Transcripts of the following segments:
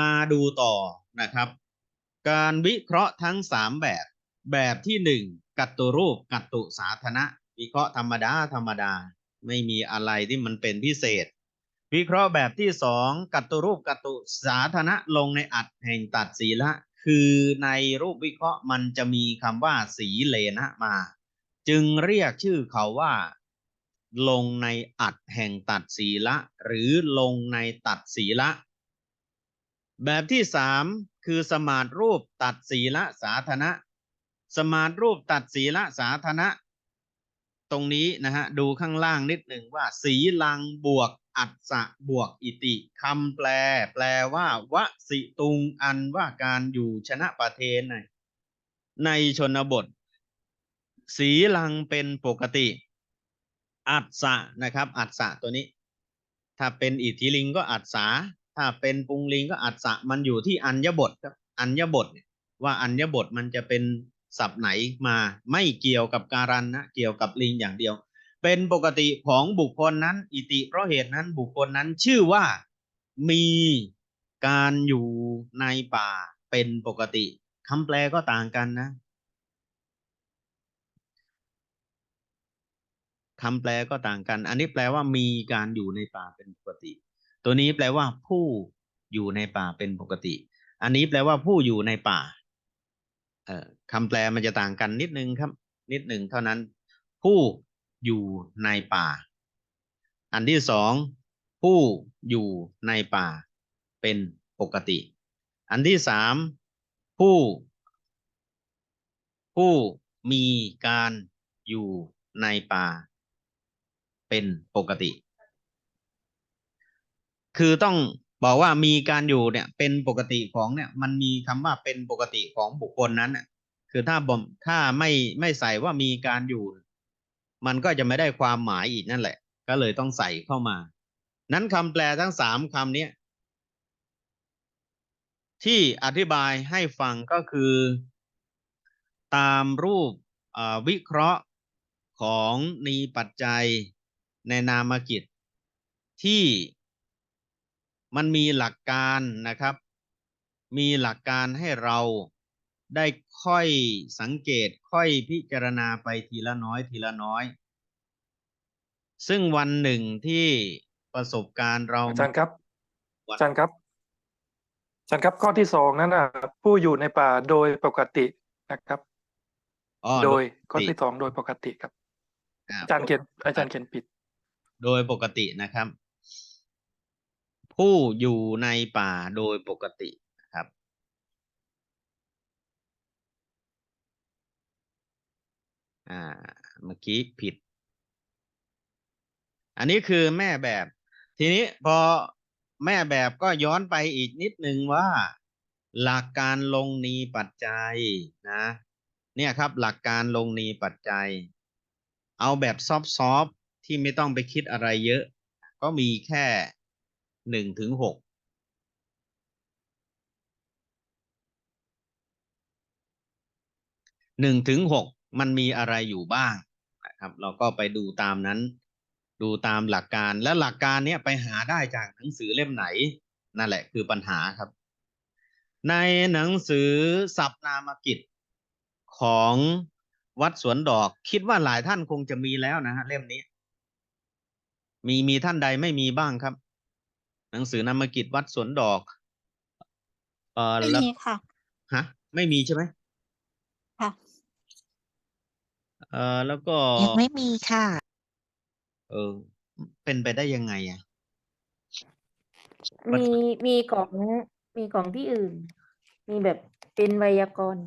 มาดูต่อนะครับ การวิเคราะห์ทั้งสามแบบ แบบที่หนึ่งกัตตุรูปกัตตุสาธนะ วิเคราะห์ธรรมดาธรรมดา ไม่มีอะไรที่มันเป็นพิเศษ วิเคราะห์แบบที่สองกัตตุรูปกัตตุสาธนะลงในอัดแห่งตัดสีละ คือในรูปวิเคราะห์มันจะมีคำว่าสีเลนะมา จึงเรียกชื่อเขาว่าลงในอัดแห่งตัดสีละ หรือลงในตัดสีละ แบบที่สามคือสมาร์ทรูปตัดสีละสาธารณะสมาร์ทรูปตัดสีละสาธารณะตรงนี้นะฮะดูข้างล่างนิดหนึ่งว่า สีลังบวกอัศบวกอิติคำแปล แปลว่าวสิตุงอันว่าการอยู่ชนะประเทศในในชนบท สีลังเป็นปกติ อัศนะครับ อัศตัวนี้ ถ้าเป็นอิทธิลิงก็อัศ ถ้าเป็นปุงลิงก็อัศสะมันอยู่ที่อัญญบทครับอัญญบทเนี่ยว่าอัญญบทมันจะเป็นศัพท์ไหนมาไม่เกี่ยวกับการันนะเกี่ยวกับลิงอย่างเดียว เป็นปกติของบุคคลนั้น อิติเพราะเหตุนั้นบุคคลนั้นชื่อว่ามีการอยู่ในป่าเป็นปกติคำแปลก็ต่างกันนะคำแปลก็ต่างกัน อันนี้แปลว่ามีการอยู่ในป่าเป็นปกติ ตัวนี้แปลว่าผู้อยู่ในป่าเป็นปกติ อันนี้แปลว่าผู้อยู่ในป่า เอ่อคำแปลมันจะต่างกันนิดนึงครับ นิดหนึ่งเท่านั้น ผู้อยู่ในป่า อันที่สองผู้อยู่ในป่าเป็นปกติ อันที่สามผู้ ผู้มีการอยู่ในป่า เป็นปกติ คือต้องบอกว่ามีการอยู่เนี่ยเป็นปกติของเนี่ย มันมีคำว่าเป็นปกติของบุคคลนั้นน่ะ คือถ้าบ่มถ้าไม่ไม่ใส่ว่ามีการอยู่ มันก็จะไม่ได้ความหมายอีกนั่นแหละ ก็เลยต้องใส่เข้ามา นั้นคำแปลทั้งสามคำนี้ที่อธิบายให้ฟังก็คือ ตามรูปอ่อวิเคราะห์ของนีปัจจัยในนามกิจที่ มันมีหลักการนะครับ มีหลักการให้เราได้ค่อยสังเกตค่อยพิจารณาไปทีละน้อยทีละน้อย ซึ่งวันหนึ่งที่ประสบการณ์เราอาจารย์ครับวันอาจารย์ครับอาจารย์ครับข้อที่สองนั้นนะผู้อยู่ในป่าโดยปกตินะครับอ๋อโดยปกข้อติที่สองโดยปกติครับอ่าอาจารย์เขียนอาจารย์เขียนผิด โดยปกตินะครับ ผู้อยู่ในป่าโดยปกติครับ อ่า เมื่อกี้ผิด อันนี้คือแม่แบบ ทีนี้พอแม่แบบก็ย้อนไปอีกนิดนึงว่า หลักการลงนีปัจจัยนะ เนี่ยครับ หลักการลงนีปัจจัย เอาแบบซอฟต์ๆที่ไม่ต้องไปคิดอะไรเยอะ ก็มีแค่ หนึ่งถึงหกหนึ่งถึงหกมันมีอะไรอยู่บ้างนะครับ เราก็ไปดูตามนั้น ดูตามหลักการและหลักการเนี้ยไปหาได้จากหนังสือเล่มไหน นั่นแหละคือปัญหาครับ ในหนังสือสับนามกิจของวัดสวนดอกคิดว่าหลายท่านคงจะมีแล้วนะฮะเล่มนี้ มีมีท่านใดไม่มีบ้างครับ หนังสือนามกิจวัดสวนดอก เออไม่แล้วมีค่ะ ฮะ ไม่มีใช่ไหมค่ะ เออแล้วก็ ยังไม่มีค่ะ เออ เป็นไปได้ยังไงอะวัดมีมีของมีของที่อื่น มีแบบเป็นไวยากรณ์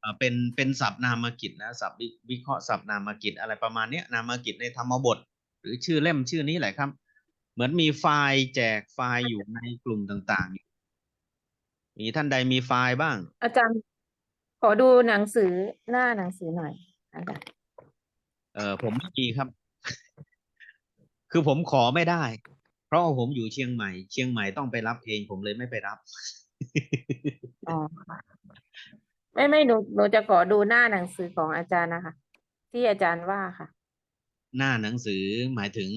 เอ่อเป็นเป็นศัพท์นามกิจนะศัพท์วิวิเคราะห์ศัพท์นามกิจอะไรประมาณเนี้ยนามกิจในธรรมบท หรือชื่อเล่มชื่อนี้แหละครับ เหมือนมีไฟล์แจกไฟล์อยู่ในกลุ่มต่างๆมีท่านใดมีไฟล์บ้าง อาจารย์ขอดูหนังสือหน้าหนังสือหน่อยอาจารย์เออผมไม่มีครับ คือผมขอไม่ได้ เพราะว่าผมอยู่เชียงใหม่ เชียงใหม่ต้องไปรับเองผมเลยไม่ไปรับอ๋อค่ะไม่ไม่หนูหนูจะขอดูหน้าหนังสือของอาจารย์นะคะ ที่อาจารย์ว่าค่ะ หน้าหนังสือหมายถึง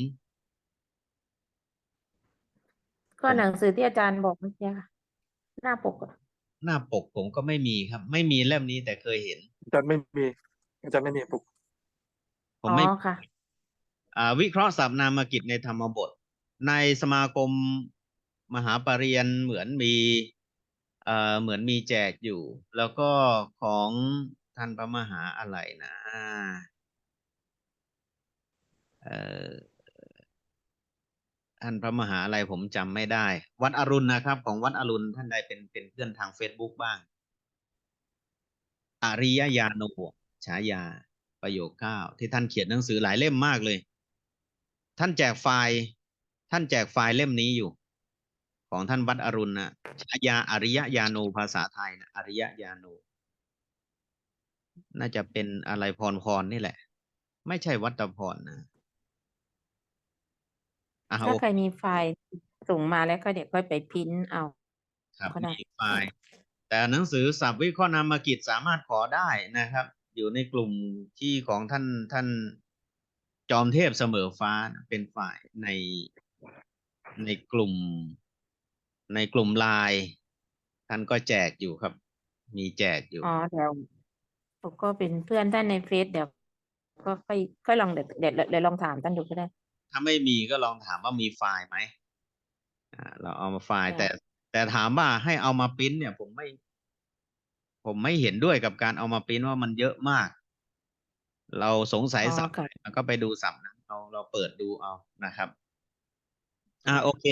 ก็หนังสือที่อาจารย์บอกเมื่อกี้ค่ะหน้าปกอะหน้าปกผมก็ไม่มีครับ ไม่มีเล่มนี้แต่เคยเห็น อาจารย์ไม่มี อาจารย์ไม่มีปุกผมอ๋ไม่ อค่ะ อ่าวิเคราะห์ศัพท์นามกิจในธรรมบท ในสมาคมมหาปรริญญาเหมือนมีเอ่อเหมือนมีแจกอยู่ แล้วก็ของท่านพระมหาอะไรนะเอ่อ ท่านพระมหาอะไรผมจำไม่ได้ วัดอรุณนะครับ ของวัดอรุณท่านใดเป็นเป็นเพื่อนทาง Facebook บ้าง อริยญาโนฉายา ประโยคเก้าที่ท่านเขียนหนังสือหลายเล่มมากเลย ท่านแจกไฟล์ ท่านแจกไฟล์เล่มนี้อยู่ ของท่านวัดอรุณนะฉายาอริยญาโนภาษาไทยนะอริยญาโนน่าจะเป็นอะไรพรพรนี่แหละ ไม่ใช่วัตพรนะ อะถ้าโอใครมีไฟล์ส่งมาแล้วก็เดี๋ยวค่อยไปพิมพ์เอา ครับก็ได้ มีไฟล์แต่หนังสือสับวิเคราะห์นามกิจสามารถขอได้นะครับ อยู่ในกลุ่มที่ของท่านท่านจอมเทพเสมอฟ้านะเป็นฝ่ายในในกลุ่ม ในกลุ่มไลน์ท่านก็แจกอยู่ครับ มีแจกอยู่ อ๋อเดี๋ยวผมก็เป็นเพื่อนท่านในเฟซเดี๋ยว ก็ค่อยค่อยลองเดี๋ยวเดี๋ยวเดี๋ยวลองถามท่านดูก็ได้ ถ้าไม่มีก็ลองถามว่ามีไฟล์ไหมอ่าเราเอามาไฟล์ใช่แต่ แต่ถามว่าให้เอามาปริ้นเนี่ย ผมไม่ ผมไม่เห็นด้วยกับการเอามาปริ้นว่ามันเยอะมาก เราสงสัยอ๋อสับค่ะ แล้วก็ไปดูสับนั้นเราเราเปิดดูเอานะครับ อ่าโอเค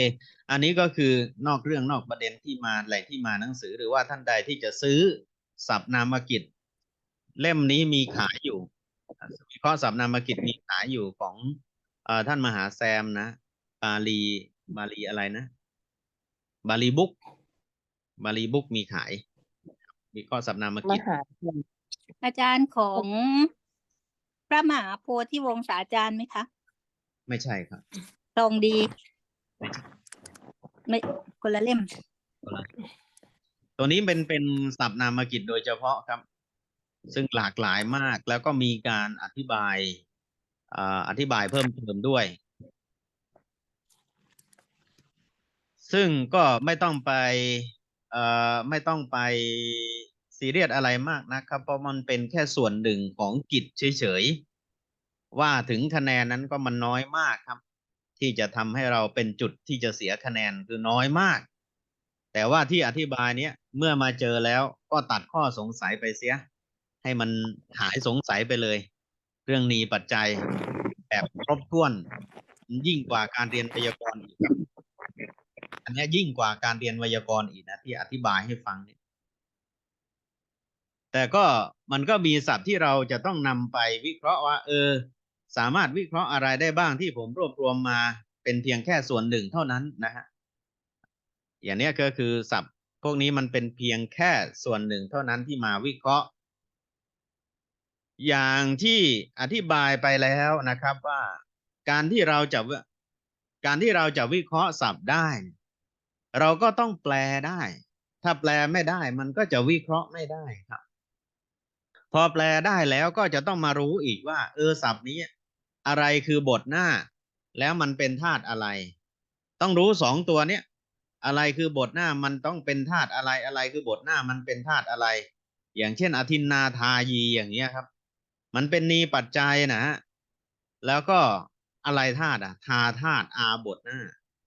อันนี้ก็คือนอกเรื่องนอกประเด็นที่มาแหล่งที่มาหนังสือ หรือว่าท่านใดที่จะซื้อสับนามกิจ เล่มนี้มีขายอยู่วิเคราะห์สับนามกิจมีขายอยู่ของเอ่อ ท่านมหาแซมนะ บาลีบาลีอะไรนะ บาลีบุ๊กบาลีบุ๊กมีขายวิเคราะห์สับนามมกิจหาเทียนอาจารย์ของพระมหาโพธิวงศาจารย์ไหมคะ ไม่ใช่ครับ ตรงดี ไม่ใช่ไม่คนละเล่ม ตัวนี้เป็นเป็นศัพท์นามกิจโดยเฉพาะครับ ซึ่งหลากหลายมากแล้วก็มีการอธิบาย อธิบายเพิ่มเติมด้วย ซึ่งก็ไม่ต้องไปไม่ต้องไปซีเรียสอะไรมากนะครับ เพราะมันเป็นแค่ส่วนหนึ่งของกิจเฉยๆ ว่าถึงคะแนนนั้นก็มันน้อยมากครับ ที่จะทำให้เราเป็นจุดที่จะเสียคะแนนคือน้อยมาก แต่ว่าที่อธิบายเนี้ยเมื่อมาเจอแล้วก็ตัดข้อสงสัยไปเสีย ให้มันหายสงสัยไปเลย เรื่องนี้ปัจจัยแบบครบถ้วน ยิ่งกว่าการเรียนไวยากรณ์อีกครับอันนี้ยิ่งกว่าการเรียนไวยากรณ์อีกนะที่อธิบายให้ฟังเนี่ยแต่ก็มันก็มีศัพท์ที่เราจะต้องนำไปวิเคราะห์ว่า เออ สามารถวิเคราะห์อะไรได้บ้างที่ผมรวบรวมมาเป็นเพียงแค่ส่วนหนึ่งเท่านั้นนะฮะอย่างนี้ก็คือศัพท์ พวกนี้มันเป็นเพียงแค่ส่วนหนึ่งเท่านั้นที่มาวิเคราะห์ อย่างที่อธิบายไปแล้วนะครับว่าการที่เราจะการที่เราจะวิเคราะห์ศัพท์ได้ เราก็ต้องแปลได้ ถ้าแปลไม่ได้มันก็จะวิเคราะห์ไม่ได้ครับ พอแปลได้แล้วก็จะต้องมารู้อีกว่า เออศัพท์นี้ อะไรคือบทหน้า แล้วมันเป็นธาตุอะไร ต้องรู้สองตัวเนี้ยอะไรคือบทหน้ามันต้องเป็นธาตุอะไรอะไรคือบทหน้ามันเป็นธาตุอะไร อย่างเช่นอทินนาทายีอย่างเงี้ยครับ มันเป็นนีปัจจัยนะฮะแล้วก็อะไรธาตุอะทาธาตุอาบทน้า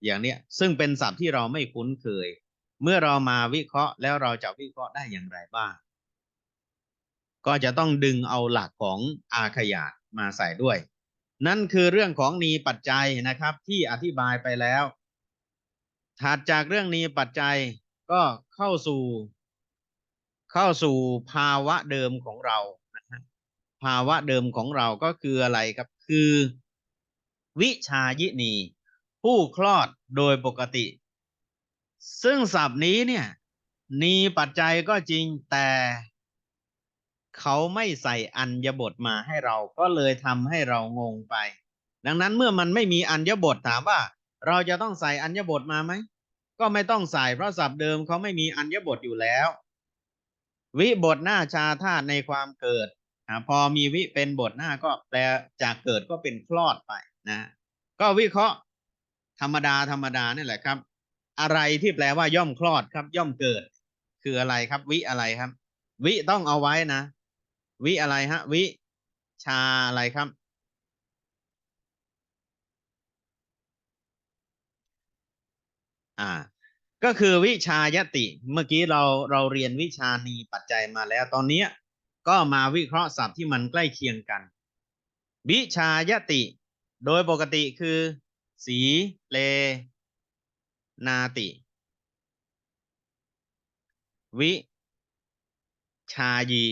อย่างเนี้ย ซึ่งเป็นศัพท์ที่เราไม่คุ้นเคย เมื่อเรามาวิเคราะห์แล้วเราจะวิเคราะห์ได้อย่างไรบ้าง ก็จะต้องดึงเอาหลักของอาขยาตมาใส่ด้วย นั่นคือเรื่องของนีปัจจัยนะครับ ที่อธิบายไปแล้ว ถัดจากเรื่องนีปัจจัยก็เข้าสู่ เข้าสู่ภาวะเดิมของเรา ภาวะเดิมของเราก็คืออะไรครับ คือ วิชายินี ผู้คลอดโดยปกติ ซึ่งศัพท์นี้เนี่ยนีปัจจัยก็จริงแต่เขาไม่ใส่อัญญบทมาให้เราก็เลยทำให้เรางงไป ดังนั้นเมื่อมันไม่มีอัญญบทถามว่า เราจะต้องใส่อัญญบทมาไหมก็ไม่ต้องใส่เพราะศัพท์เดิมเขาไม่มีอัญญบทอยู่แล้ว วิบทหน้าชาธาตุในความเกิด อ่าพอมีวิเป็นบทหน้าก็แปลจากเกิดก็เป็นคลอดไปนะ ก็วิเคราะห์ธรรมดาธรรมดานี่แหละครับ อะไรที่แปลว่าย่อมคลอดครับ ย่อมเกิด คืออะไรครับ วิอะไรครับ วิต้องเอาไว้นะ วิอะไรฮะ วิชาอะไรครับ อ่า ก็คือวิชายติ เมื่อกี้เราเราเรียนวิชานีปัจจัยมาแล้วตอนเนี้ย ก็มาวิเคราะห์ศัพท์ที่มันใกล้เคียงกัน วิชายติ โดยปกติคือ สีเลนาติ วิชายี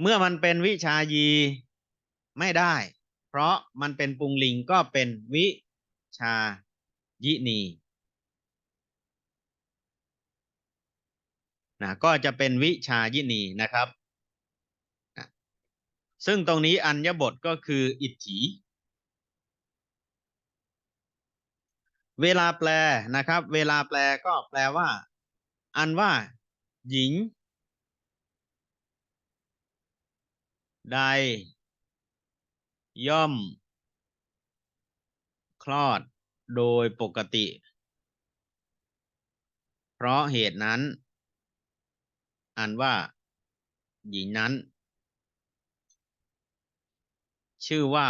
เมื่อมันเป็นวิชายีไม่ได้ เพราะมันเป็นปุงลิงก็เป็นวิชายินีนะก็จะเป็นวิชายินีนะครับ ซึ่งตรงนี้อัญญบทก็คืออิทธิ เวลาแปลนะครับ เวลาแปลก็แปลว่า อันว่า หญิง ใด ย่อม คลอดโดยปกติ เพราะเหตุนั้น อันว่า หญิงนั้น ชื่อว่า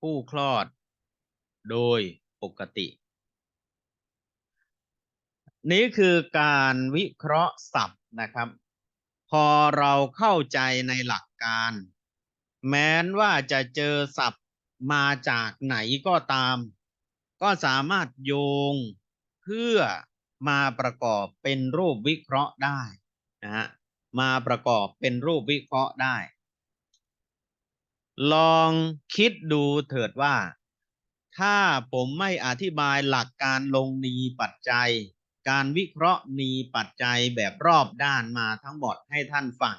ผู้คลอด โดยปกติ นี่คือการวิเคราะห์ศัพท์นะครับ พอเราเข้าใจในหลักการ แม้นว่าจะเจอศัพท์มาจากไหนก็ตาม ก็สามารถโยงเพื่อมาประกอบเป็นรูปวิเคราะห์ได้นะฮะ มาประกอบเป็นรูปวิเคราะห์ได้ ลองคิดดูเถิดว่า ถ้าผมไม่อธิบายหลักการลงนีปัจจัย การวิเคราะห์นีปัจจัยแบบรอบด้านมาทั้งหมดให้ท่านฟัง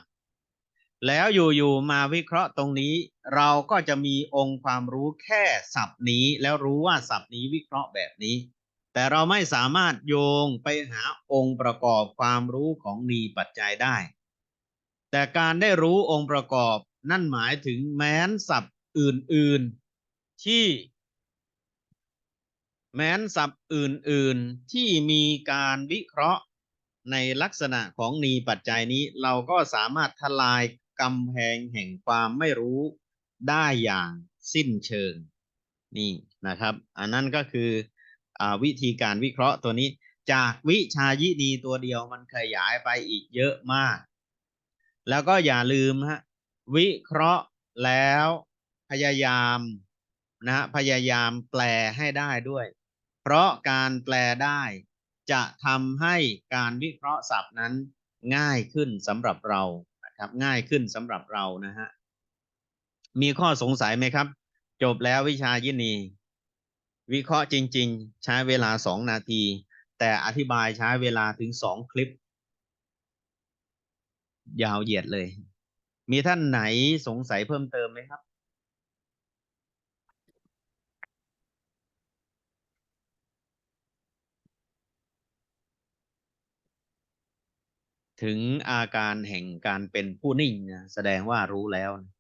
แล้วอยู่ๆมาวิเคราะห์ตรงนี้ เราก็จะมีองค์ความรู้แค่ศัพท์นี้ แล้วรู้ว่าศัพท์นี้วิเคราะห์แบบนี้แต่เราไม่สามารถโยงไปหาองค์ประกอบความรู้ของนีปัจจัยได้ แต่การได้รู้องค์ประกอบนั่นหมายถึงแม้นศัพท์อื่น ๆ ที่ แม้นศัพท์อื่น ๆ ที่มีการวิเคราะห์ในลักษณะของนีปัจจัยนี้ เราก็สามารถทลายกำแพงแห่งความไม่รู้ได้อย่างสิ้นเชิงนี่นะครับ อันนั้นก็คืออวิธีการวิเคราะห์ตัวนี้ จากวิชายินีตัวเดียวมันขยายไปอีกเยอะมาก แล้วก็อย่าลืมฮะวิเคราะห์แล้วพยายามนะฮะพยายามแปลให้ได้ด้วย เพราะการแปลได้จะทำให้การวิเคราะห์ศัพท์นั้นง่ายขึ้นสำหรับเรานะครับง่ายขึ้นสำหรับเรานะฮะมีข้อสงสัยไหมครับ จบแล้ววิชายินีวิเคราะห์จริง ๆ ใช้เวลาสองนาที แต่อธิบายใช้เวลาถึงสองคลิป ยาวเหยียดเลย มีท่านไหนสงสัยเพิ่มเติมไหมครับ ถึงอาการแห่งการเป็นผู้นิ่งนะแสดงว่ารู้แล้วนะ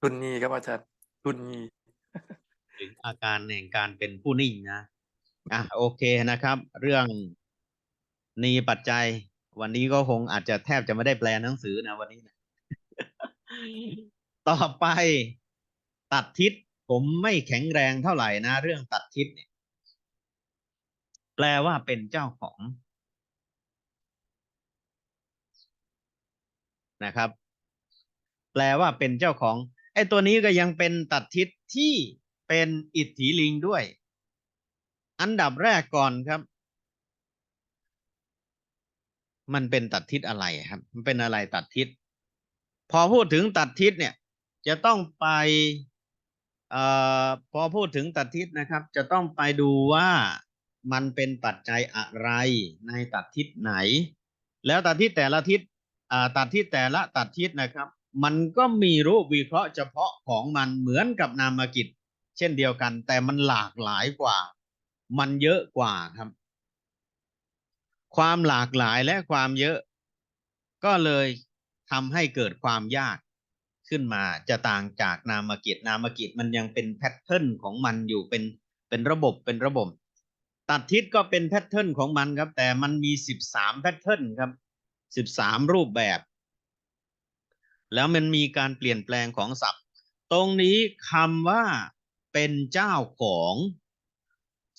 ทุนนีครับอาจารย์ทุนนีถึงอาการแห่งการเป็นผู้นิ่งนะ อะโอเคนะครับ เรื่องนีปัจจัย วันนี้ก็คงอาจจะแทบจะไม่ได้แปลหนังสือนะวันนี้นะต่อไปตัดทิศผมไม่แข็งแรงเท่าไหร่นะ เรื่องตัดทิศเนี่ย แปลว่าเป็นเจ้าของนะครับ แปลว่าเป็นเจ้าของไอ้ตัวนี้ก็ยังเป็นตัดทิศที่เป็นอิทธิลิงด้วย อันดับแรกก่อนครับ มันเป็นตัดทิศอะไรครับ มันเป็นอะไรตัดทิศ พอพูดถึงตัดทิศเนี่ย จะต้องไปเอ่อพอพูดถึงตัดทิศนะครับ จะต้องไปดูว่ามันเป็นปัจจัยอะไรในตัดทิศไหน แล้วตัดทิศแต่ละทิศอ่าตัดทิศแต่ละตัดทิศนะครับ มันก็มีรูปวิเคราะห์เฉพาะของมันเหมือนกับนามกิจ เช่นเดียวกัน แต่มันหลากหลายกว่า มันเยอะกว่าครับ ความหลากหลายและความเยอะ ก็เลยทำให้เกิดความยากขึ้นมาจะต่างจากนามกิจนามกิจมันยังเป็นแพทเทิร์นของมันอยู่เป็นเป็นระบบเป็นระบบ ตัดทิศก็เป็นแพทเทิร์นของมันครับ แต่มันมีสิบสามแพทเทิร์นครับสิบสามรูปแบบ แล้วมันมีการเปลี่ยนแปลงของศัพท์ ตรงนี้คำว่าเป็นเจ้าของ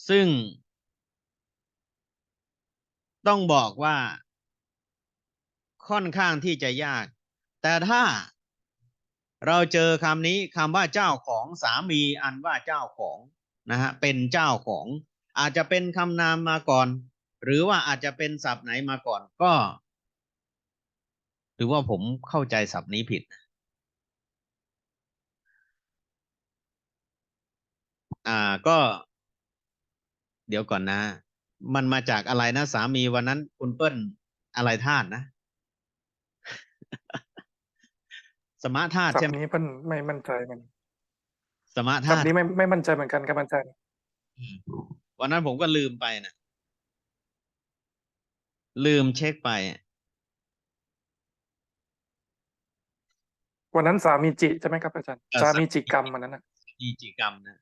ซึ่ง ต้องบอกว่า ค่อนข้างที่จะยาก แต่ถ้าเราเจอคำนี้คำว่าเจ้าของสามีอันว่าเจ้าของนะฮะเป็นเจ้าของ อาจจะเป็นคำนามมาก่อน หรือว่าอาจจะเป็นศัพท์ไหนมาก่อนก็ หรือว่าผมเข้าใจศัพท์นี้ผิด อ่าก็ เดี๋ยวก่อนนะ มันมาจากอะไรนะสามีวันนั้นคุณเปิ้ลอะไรธาตุนะ สมาธาตุศัพใช่ไหมท์นี้เพิ่นไม่มั่นใจมัน สมาศัพธาตุท์นี้ไม่ไม่มั่นใจเหมือนกันครับอาจารย์อืมวันนั้นผมก็ลืมไปนะลืมเช็คไป วันนั้นสามีจิใช่ไหมครับอาจารย์เอ่อสาสามีมีจิกรรมวันนั้นนะมีจิกรรมนะ